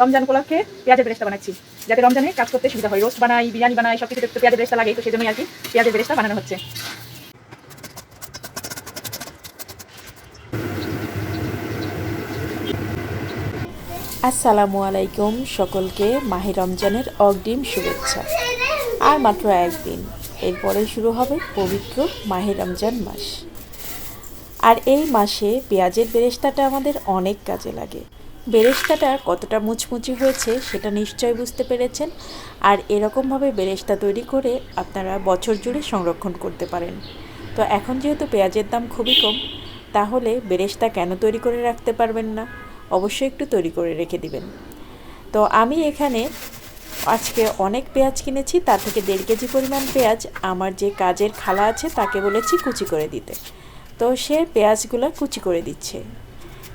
রমজান উপলক্ষে পেঁয়াজের বেরেস্তা বানাচ্ছি। যাতে রমজানে কাজ করতে সুবিধা হয়। রোস্ট বানাই, বিরিয়ানি বানাই সব কিছুতে পেঁয়াজের বেরেস্তা লাগে, তো সেজন্যই আর কি পেঁয়াজের বেরেস্তা বানানো হচ্ছে। আসসালামু আলাইকুম সকলকে, মাহে রমজানের অগ্রিম শুভেচ্ছা। আর মাত্র একদিন এরপরে শুরু হবে পবিত্র মাহে রমজান মাস। আর এই মাসে পেঁয়াজের বেরেস্তাটা আমাদের অনেক কাজে লাগে। বেরেস্তাটা কতটা মুচমুচি হয়েছে সেটা নিশ্চয় বুঝতে পেরেছেন। আর এরকমভাবে বেরেস্তা তৈরি করে আপনারা বছর জুড়ে সংরক্ষণ করতে পারেন। তো এখন যেহেতু পেঁয়াজের দাম খুবই কম, তাহলে বেরেস্তা কেন তৈরি করে রাখতে পারবেন না? অবশ্যই একটু তৈরি করে রেখে দিবেন। তো আমি এখানে আজকে অনেক পেঁয়াজ কিনেছি, তার থেকে দেড় কেজি পরিমাণ পেঁয়াজ। আমার যে কাজের খালা আছে তাকে বলেছি কুচি করে দিতে। তো সে পেঁয়াজগুলো কুচি করে দিচ্ছে।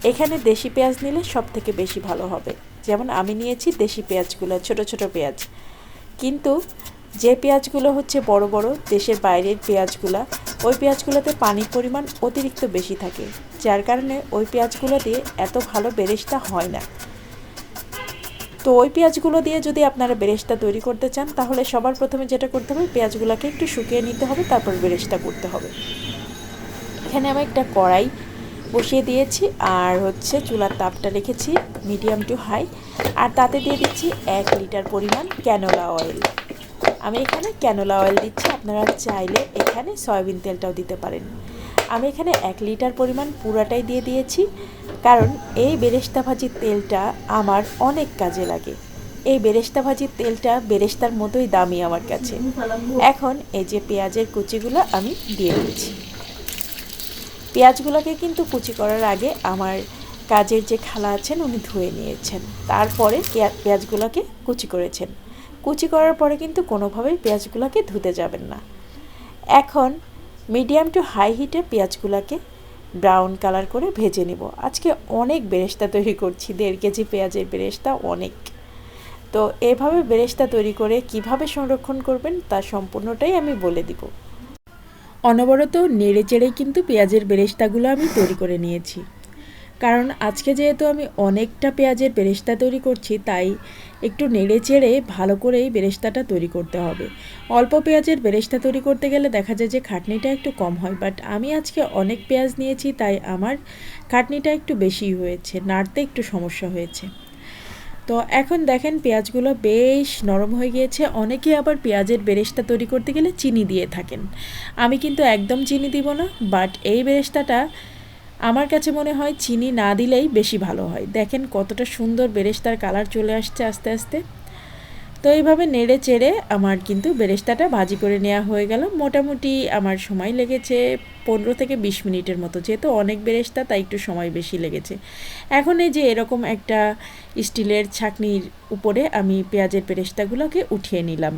এখানে দেশি পেঁয়াজ নিলে সব থেকে বেশি ভালো হবে। যেমন আমি নিয়েছি দেশি পেঁয়াজগুলো, ছোট ছোট পেঁয়াজ। কিন্তু যে পেঁয়াজগুলো হচ্ছে বড় বড়, দেশের বাইরের পেঁয়াজগুলা, ওই পেঁয়াজগুলোতে পানির পরিমাণ অতিরিক্ত বেশি থাকে। যার কারণে ওই পেঁয়াজগুলো দিয়ে এত ভালো বেরেস্তা হয় না। তো ওই পেঁয়াজগুলো দিয়ে যদি আপনারা বেরেস্তা তৈরি করতে চান, তাহলে সবার প্রথমে যেটা করতে হবে, পেঁয়াজগুলোকে একটু শুকিয়ে নিতে হবে, তারপর বেরেস্তা করতে হবে। এখানে আমি একটা কড়াই বসিয়ে দিয়েছি আর হচ্ছে চুলার তাপটা রেখেছি মিডিয়াম টু হাই আর তাতে দিয়ে দিচ্ছি এক লিটার পরিমাণ ক্যানোলা অয়েল আমি এখানে ক্যানোলা অয়েল দিচ্ছি, আপনারা চাইলে এখানে সয়াবিন তেলটাও দিতে পারেন। আমি এখানে এক লিটার পরিমাণ পুরাটাই দিয়ে দিয়েছি, কারণ এই বেরেস্তা ভাজির তেলটা আমার অনেক কাজে লাগে। এই বেরেস্তা ভাজির তেলটা বেরেস্তার মতোই দামি আমার কাছে। এখন এই যে পেঁয়াজের কুচিগুলো আমি দিয়ে দিচ্ছি। পেঁয়াজগুলোকে কিন্তু কুচি করার আগে আমার কাজের যে খালা আছেন, উনি ধুয়ে নিয়েছেন। তারপরে পেঁয়া- পেঁয়াজগুলোকে কুচি করেছেন। কুচি করার পরে কিন্তু কোনোভাবেই পেঁয়াজগুলোকে ধুতে যাবেন না। এখন মিডিয়াম টু হাই হিটে পেঁয়াজগুলোকে ব্রাউন কালার করে ভেজে নিব। আজকে অনেক বেরেস্তা তৈরি করছি, দেড় কেজি পেঁয়াজের বেরেস্তা অনেক। তো এভাবে বেরেস্তা তৈরি করে কীভাবে সংরক্ষণ করবেন, তা সম্পূর্ণটাই আমি বলে দিব। অনবরত নেড়ে চেড়েই কিন্তু পেঁয়াজের বেরেস্তাগুলো আমি তৈরি করে নিয়েছি। কারণ আজকে যেহেতু আমি অনেকটা পেঁয়াজের বেরেস্তা তৈরি করছি, তাই একটু নেড়ে চেড়ে ভালো করেই বেরেস্তাটা তৈরি করতে হবে। অল্প পেঁয়াজের বেরেস্তা তৈরি করতে গেলে দেখা যায় যে খাটনিটা একটু কম হয় বাট আমি আজকে অনেক পেঁয়াজ নিয়েছি, তাই আমার খাটনিটা একটু বেশি হয়েছে, নাড়তে একটু সমস্যা হয়েছে। তো এখন দেখেন পেঁয়াজগুলো বেশ নরম হয়ে গিয়েছে। অনেকে আবার পেঁয়াজের বেরেস্তা তৈরি করতে গেলে চিনি দিয়ে থাকেন। আমি কিন্তু একদম চিনি দিব না বাট এই বেরেস্তাটা আমার কাছে মনে হয় চিনি না দিলেই বেশি ভালো হয়। দেখেন কতটা সুন্দর বেরেস্তার কালার চলে আসছে আস্তে আস্তে। তো এইভাবে নেড়ে চেড়ে আমার কিন্তু বেরেস্তাটা ভাজি করে নেওয়া হয়ে গেল। মোটামুটি আমার সময় লেগেছে পনেরো থেকে বিশ মিনিটের মতো। যেহেতু অনেক বেরেস্তা, তাই একটু সময় বেশি লেগেছে। এখন এই যে এরকম একটা স্টিলের ছাকনির উপরে আমি পেঁয়াজের বেরেস্তাগুলোকে উঠিয়ে নিলাম।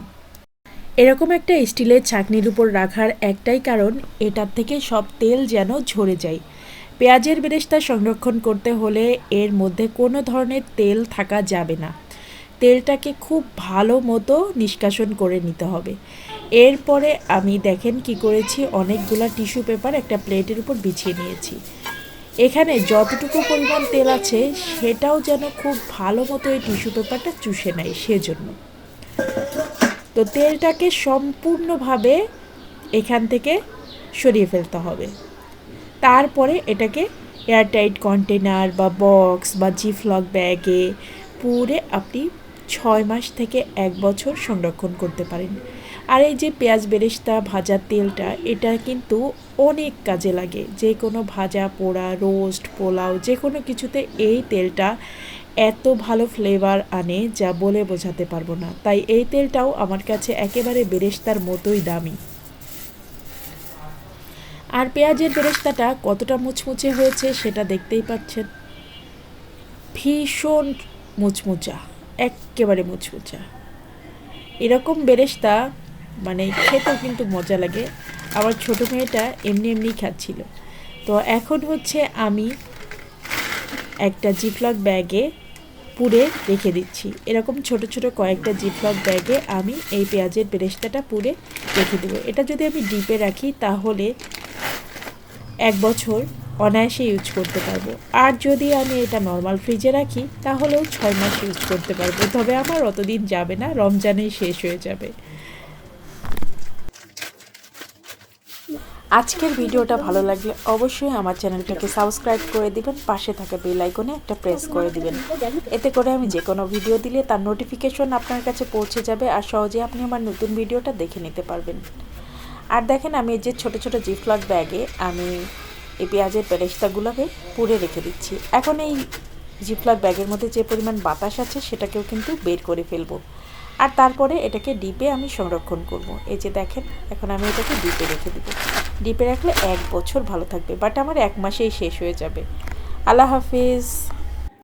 এরকম একটা স্টিলের ছাকনির উপর রাখার একটাই কারণ, এটার থেকে সব তেল যেন ঝরে যায়। পেঁয়াজের বেরেস্তা সংরক্ষণ করতে হলে এর মধ্যে কোনো ধরনের তেল থাকা যাবে না। তেলটাকে খুব ভালো মতো নিষ্কাশন করে নিতে হবে। এরপরে আমি দেখেন কি করেছি, অনেকগুলা টিস্যু পেপার একটা প্লেটের উপর বিছিয়ে নিয়েছি। এখানে যতটুকু পরিমাণ তেল আছে, সেটাও যেন খুব ভালো মতো এই টিস্যু পেপারটা চুষে নেয়, সেজন্য। তো তেলটাকে সম্পূর্ণভাবে এখান থেকে সরিয়ে ফেলতে হবে। তারপরে এটাকে এয়ারটাইট কন্টেনার বা বক্স বা জিফলক ব্যাগে পুরে আপনি ছয় মাস থেকে এক বছর সংরক্ষণ করতে পারেন। আর এই যে পেঁয়াজ বেরেস্তা ভাজার তেলটা, এটা কিন্তু অনেক কাজে লাগে। যে কোনো ভাজা, পোড়া, রোস্ট, পোলাও, যে কোনো কিছুতে এই তেলটা এত ভালো ফ্লেভার আনে যা বলে বোঝাতে পারব না। তাই এই তেলটাও আমার কাছে একেবারে বেরেস্তার মতোই দামি। আর পেঁয়াজের বেরেস্তাটা কতটা মুচমুচে হয়েছে সেটা দেখতেই পাচ্ছেন। ভীষণ মুচমুচা। একেবারে মুচমুচা। এরকম বেরেস্তা মানে খেতেও কিন্তু মজা লাগে। আমার ছোটো মেয়েটা এমনি এমনি খাচ্ছিল। তো এখন হচ্ছে আমি একটা জিপলক ব্যাগে পুড়ে রেখে দিচ্ছি। এরকম ছোট ছোট কয়েকটা জিপলক ব্যাগে আমি এই পেঁয়াজের বেরেস্তাটা পুড়ে রেখে দেবো। এটা যদি আমি ডিপে রাখি, তাহলে এক বছর অনায়াসে ইউজ করতে পারব। আর যদি আমি এটা নর্মাল ফ্রিজে রাখি, তাহলেও ছয় মাস ইউজ করতে পারব। তবে আমার অতদিন যাবে না, রমজানেই শেষ হয়ে যাবে। আজকের ভিডিওটা ভালো লাগলে অবশ্যই আমার চ্যানেলটাকে সাবস্ক্রাইব করে দিবেন, পাশে থাকা বেল আইকনে একটা প্রেস করে দিবেন। এতে করে আমি যে কোনো ভিডিও দিলে তার নোটিফিকেশন আপনার কাছে পৌঁছে যাবে আর সহজে আপনি আমার নতুন ভিডিওটা দেখে নিতে পারবেন। আর দেখেন আমি যে ছোট ছোট জিফলক ব্যাগে আমি এই পেঁয়াজের পেরেস্তাগুলোকে পুড়ে রেখে দিচ্ছি। এখন এই জিফলার ব্যাগের মধ্যে যে পরিমাণ বাতাস আছে, সেটাকেও কিন্তু বের করে ফেলব। আর তারপরে এটাকে ডিপে আমি সংরক্ষণ করব। এই যে দেখেন, এখন আমি এটাকে ডিপে রেখে দেবো। ডিপে রাখলে এক বছর ভালো থাকবে, বাট আমার এক মাসেই শেষ হয়ে যাবে। আল্লাহ হাফিজ।